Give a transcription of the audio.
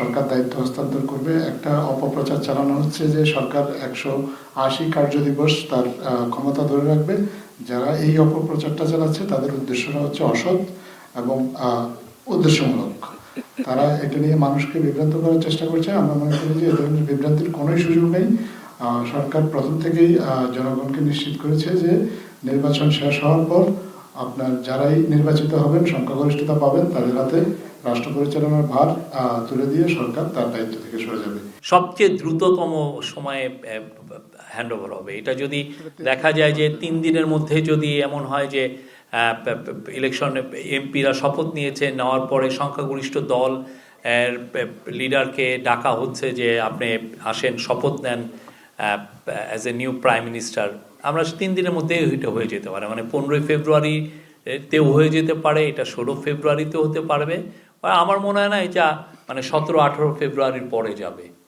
সরকার দায়িত্ব হস্তান্তর করবে। একটা অপপ্রচার চালানো হচ্ছে যে সরকার একশো আশি কার্যদিবস তার ক্ষমতা ধরে রাখবে। যারা এই অপপ্রচারটা চালাচ্ছে তাদের উদ্দেশ্যটা হচ্ছে অসৎ এবং উদ্দেশ্যমূলক। তারা এটা নিয়ে মানুষকে বিভ্রান্ত করার চেষ্টা করছে। আমরা মনে করি যে এ ধরনের বিভ্রান্তির কোনোই সুযোগ নেই। সরকার প্রথম থেকেই জনগণকে নিশ্চিত করেছে যে নির্বাচন শেষ হওয়ার পর আপনার যারাই নির্বাচিত হবেন, সংখ্যাগরিষ্ঠতা পাবেন তাদের হাতে। রাষ্ট্র পরিচালনার ভার তুলে দিয়ে সরকার তার দায়িত্ব থেকে সরে যাবে। সবচেয়ে দ্রুততম সময়ে হ্যান্ড ওভার হবে। এটা যদি দেখা যায় যে তিন দিনের মধ্যে যদি এমন হয় যে ইলেকশন এমপিরা শপথ নিয়েছে, নেওয়ার পরে সংখ্যাগরিষ্ঠ দল এর লিডারকে ডাকা হচ্ছে যে আপনি আসেন, শপথ নেন as a new prime minister আমরা তিন দিনের মধ্যে এটা হয়ে যেতে পারে। মানে পনেরোই ফেব্রুয়ারি তেও হয়ে যেতে পারে, এটা ষোলো ফেব্রুয়ারিতেও হতে পারবে। আমার মনে হয় না এটা মানে সতেরো আঠেরো ফেব্রুয়ারির পরে যাবে।